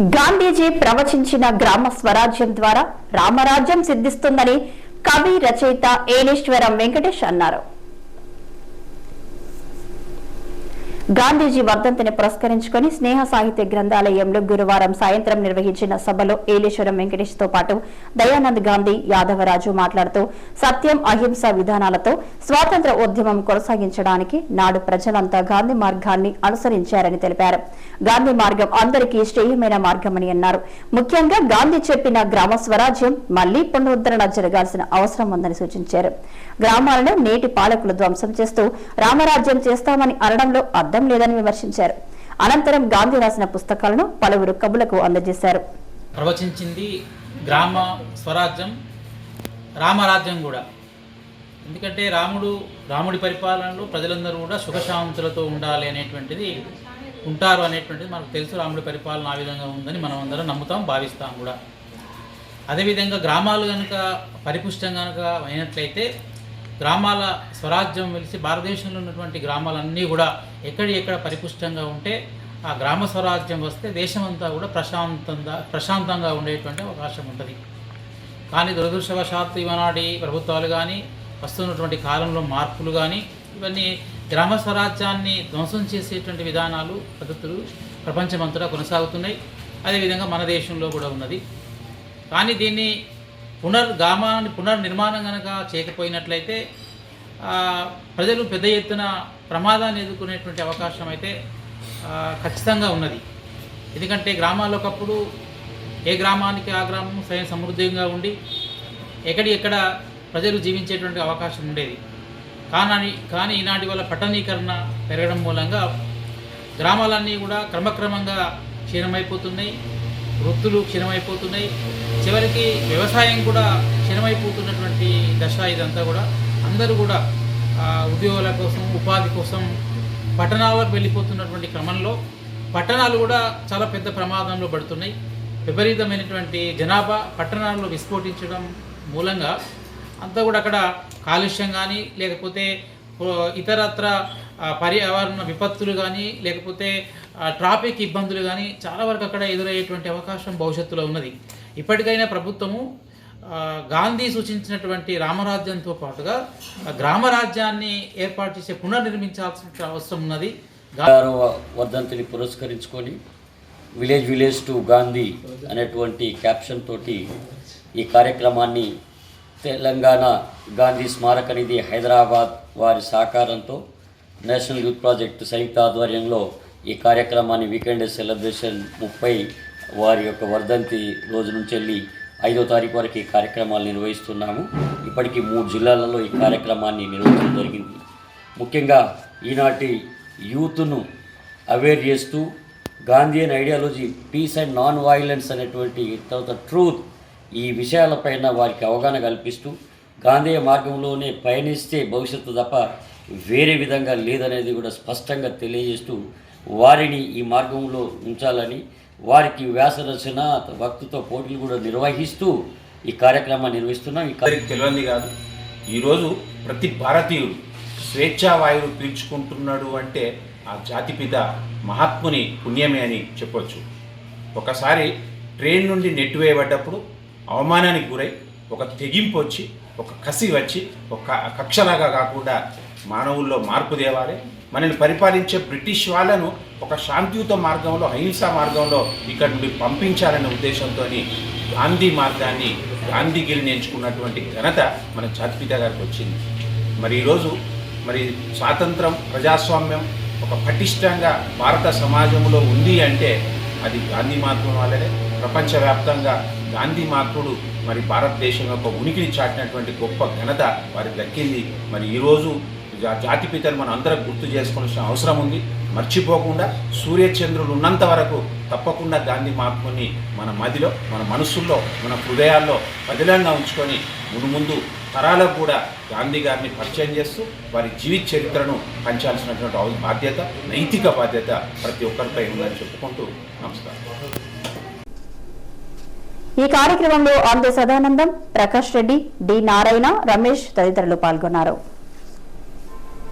గాంధీజీ ప్రవచించిన గ్రామ స్వరాజ్యం ద్వారా రామరాజ్యం సిద్ధిస్తుందని కవి రచయిత ఏనేశ్వరం వెంకటేష్ అన్నారు. గాంధీజీ వర్ధంతిని పురస్కరించుకుని స్నేహ సాహిత్య గ్రంథాలయంలో గురువారం సాయంత్రం నిర్వహించిన సభలో ఏలేశ్వరం వెంకటేష్తో పాటు దయానంద్ గాంధీ యాదవరాజు మాట్లాడుతూ సత్యం అహింస విధానాలతో స్వాతంత్ర ఉద్యమం కొనసాగించడానికి నాడు ప్రజలంతా గాంధీ మార్గాన్ని అనుసరించారని తెలిపారు. గాంధీ మార్గం అందరికీ శ్రేయమైన మార్గమని అన్నారు. ముఖ్యంగా గాంధీ చెప్పిన గ్రామ స్వరాజ్యం మళ్ళీ పునరుద్ధరణ జరగాల్సిన అవసరం ఉందని సూచించారు. గ్రామాలను నేటి పాలకులు ధ్వంసం చేస్తూ రామరాజ్యం చేస్తామని అనడంలో అర్థం లేదని విమర్శించారు. అనంతరం గాంధీ రాసిన పుస్తకాలను పలువురు కబులకు అందజేశారు. ప్రవచించింది గ్రామ స్వరాజ్యం రామరాజ్యం కూడా. ఎందుకంటే రాముడు రాముడి పరిపాలనలో ప్రజలందరూ కూడా సుఖశాంతులతో ఉండాలి అనేటువంటిది ఉంటారు అనేటువంటిది మనకు తెలుసు. రాముడి పరిపాలన ఆ విధంగా ఉందని మనం అందరం నమ్ముతాం భావిస్తాం కూడా. అదేవిధంగా గ్రామాలు కనుక పరిపుష్టం కనుక అయినట్లయితే గ్రామాల స్వరాజ్యం వెలిసి భారతదేశంలో ఉన్నటువంటి గ్రామాలన్నీ కూడా ఎక్కడి ఎక్కడ పరిపుష్టంగా ఉంటే ఆ గ్రామ స్వరాజ్యం వస్తే దేశమంతా కూడా ప్రశాంతంగా ప్రశాంతంగా ఉండేటువంటి అవకాశం ఉంటుంది. కానీ దురదృష్టవశాత్తు ఇవనాటి ప్రభుత్వాలు కానీ వస్తున్నటువంటి కాలంలో మార్పులు కానీ ఇవన్నీ గ్రామ స్వరాజ్యాన్ని ధ్వంసం చేసేటువంటి విధానాలు పద్ధతులు ప్రపంచమంతటా కొనసాగుతున్నాయి. అదేవిధంగా మన దేశంలో కూడా ఉన్నది. కానీ దీన్ని పునర్ గ్రామాన్ని పునర్నిర్మాణం కనుక చేయకపోయినట్లయితే ప్రజలు పెద్ద ఎత్తున ప్రమాదాన్ని ఎదుర్కొనేటువంటి అవకాశం అయితే ఖచ్చితంగా ఉన్నది. ఎందుకంటే గ్రామాల్లో ఒకప్పుడు ఏ గ్రామానికి ఆ గ్రామం స్వయం సమృద్ధిగా ఉండి ఎక్కడి ఎక్కడ ప్రజలు జీవించేటువంటి అవకాశం ఉండేది. కానీ కానీ ఈనాటి వల్ల పట్టణీకరణ పెరగడం మూలంగా గ్రామాలన్నీ కూడా క్రమక్రమంగా క్షీణమైపోతున్నాయి. వృత్తులు క్షీణమైపోతున్నాయి. చివరికి వ్యవసాయం కూడా క్షీణమైపోతున్నటువంటి దశ ఇదంతా కూడా. అందరూ కూడా ఉద్యోగాల కోసం ఉపాధి కోసం పట్టణాలకు వెళ్ళిపోతున్నటువంటి క్రమంలో పట్టణాలు కూడా చాలా పెద్ద ప్రమాదంలో పడుతున్నాయి. విపరీతమైనటువంటి జనాభా పట్టణాల్లో విస్ఫోటించడం మూలంగా అంతా కూడా అక్కడ కాలుష్యం కానీ లేకపోతే ఇతరత్ర పర్యావరణ విపత్తులు కానీ లేకపోతే ట్రాఫిక్ ఇబ్బందులు కానీ చాలా వరకు అక్కడ ఎదురయ్యేటువంటి అవకాశం భవిష్యత్తులో ఉన్నది. ఇప్పటికైనా ప్రభుత్వము గాంధీ సూచించినటువంటి రామరాజ్యంతో పాటుగా గ్రామరాజ్యాన్ని ఏర్పాటు చేసే పునర్నిర్మించాల్సిన అవసరం ఉన్నది. వర్ధంతిని పురస్కరించుకొని విలేజ్ విలేజ్ టు గాంధీ అనేటువంటి క్యాప్షన్ తోటి ఈ కార్యక్రమాన్ని తెలంగాణ గాంధీ స్మారక నిధి హైదరాబాద్ వారి సహకారంతో నేషనల్ యూత్ ప్రాజెక్ట్ సంయుక్త ఆధ్వర్యంలో ఈ కార్యక్రమాన్ని వీకెండ్ సెలబ్రేషన్ ముప్పై వారి యొక్క వర్ధంతి రోజు నుంచి వెళ్ళి ఐదో తారీఖు వరకు ఈ కార్యక్రమాలు నిర్వహిస్తున్నాము. ఇప్పటికీ మూడు జిల్లాలలో ఈ కార్యక్రమాన్ని నిర్వహించడం జరిగింది. ముఖ్యంగా ఈనాటి యూత్ను అవేర్ చేస్తూ Gandhian ideology peace and non violence అనేటువంటి తర్వాత ట్రూత్ ఈ విషయాలపైన వారికి అవగాహన కల్పిస్తూ గాంధీయ మార్గంలోనే పయనిస్తే భవిష్యత్తు తప్ప వేరే విధంగా లేదనేది కూడా స్పష్టంగా తెలియజేస్తూ వారిని ఈ మార్గంలో ఉంచాలని వారికి వ్యాస రచన వక్తుతో పోటీలు కూడా నిర్వహిస్తూ ఈ కార్యక్రమాన్ని నిర్వహిస్తున్నాం. ఈ తెలియంది కాదు. ఈరోజు ప్రతి భారతీయుడు స్వేచ్ఛావాయువు పీల్చుకుంటున్నాడు అంటే ఆ జాతిపిత మహాత్ముని పుణ్యమే అని చెప్పొచ్చు. ఒకసారి ట్రైన్ నుండి నెట్టివేయబడ్డప్పుడు అవమానానికి గురై ఒక తెగింపు వచ్చి ఒక కసి వచ్చి ఒక కక్షలాగా కాకుండా మానవుల్లో మార్పు తేవాలి. మనల్ని పరిపాలించే బ్రిటిష్ వాళ్ళను ఒక శాంతియుత మార్గంలో అహింసా మార్గంలో ఇక్కడ నుండి పంపించాలనే ఉద్దేశంతో గాంధీ మార్గాన్ని గాంధీగిరిని ఎంచుకున్నటువంటి ఘనత మన జాతిపిత గారికి వచ్చింది. మరి ఈరోజు మరి స్వాతంత్రం ప్రజాస్వామ్యం ఒక పటిష్టంగా భారత సమాజంలో ఉంది అంటే అది గాంధీ మార్గం వల్లనే ప్రపంచవ్యాప్తంగా గాంధీ మార్పుడు మరి భారతదేశం యొక్క ఉనికిని చాటినటువంటి గొప్ప ఘనత వారికి దక్కింది. మరి ఈరోజు జా- జాతిపితను మనం అందరం గుర్తు చేసుకోవాల్సిన అవసరం ఉంది. మర్చిపోకుండా సూర్యచంద్రులు ఉన్నంత వరకు తప్పకుండా గాంధీ మహాత్ముని మన మదిలో మన మనసుల్లో మన హృదయాల్లో పదిలంగా ఉంచుకొని ముందు ముందు తరాలకు కూడా గాంధీ గారిని పరిచయం చేస్తూ వారి జీవిత చరిత్రను పంచాల్సినటువంటి బాధ్యత నైతిక బాధ్యత ప్రతి ఒక్కరిపై ఉందని చెప్పుకుంటూ నమస్కారం. ఈ కార్యక్రమంలో ఆంధ్ర సదానందం ప్రకాష్ రెడ్డి డి నారాయణ రమేష్ తదితరులు పాల్గొన్నారు.